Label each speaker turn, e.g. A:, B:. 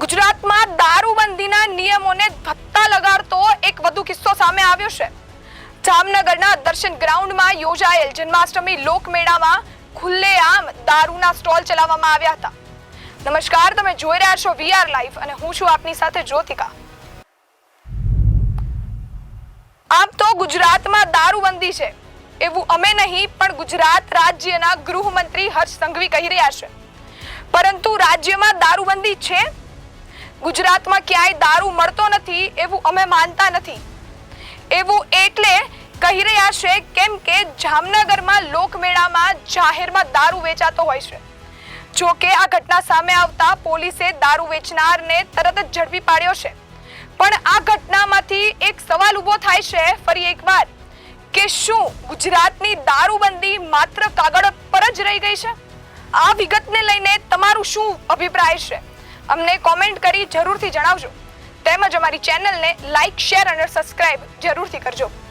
A: ગુજરાતમાં દારૂબંધીના નિયમોને ધત્તા લગાડતો એક વધુ કિસ્સો સામે આવ્યો છે. જામનગરના દર્શન ગ્રાઉન્ડમાં યોજાયેલ જન્માષ્ટમી લોકમેળામાં ખુલ્લેઆમ દારૂના સ્ટોલ ચલાવવામાં આવ્યા હતા. નમસ્કાર, તમે જોઈ રહ્યા છો વીઆર લાઈવ અને હું છું આપની સાથે જ્યોતિકા. આમ તો ગુજરાતમાં દારૂબંધી છે, એવું અમે નહીં, પણ ગુજરાત રાજ્યના ગૃહમંત્રી હર્ષ સંઘવી કહી રહ્યા છે. પરંતુ રાજ્યમાં દારૂબંધી છે? ગુજરાતમાં ક્યાંય દારૂ મળતો નથી એવું અમે માનતા નથી. એવું એટલે કહી રહ્યા છે કેમ કે જામનગરમાં લોકમેળામાં જાહેરમાં દારૂ વેચાતો હોય છે. જો કે આ ઘટના સામે આવતા પોલીસે દારૂ વેચનારને તરત જ ઝડપી પાડ્યો છે. પણ આ ઘટનામાંથી એક સવાલ ઊભો થાય છે ફરી એકવાર કે શું ગુજરાતની દારૂબંધી માત્ર કાગળ પર જ રહી ગઈ છે? આ વિગતને લઈને તમારું શું અભિપ્રાય છે? અમને કોમેન્ટ કરી જરૂરથી જણાવજો. તેમજ અમારી ચેનલને લાઈક શેર અને સબસ્ક્રાઇબ જરૂરથી કરજો.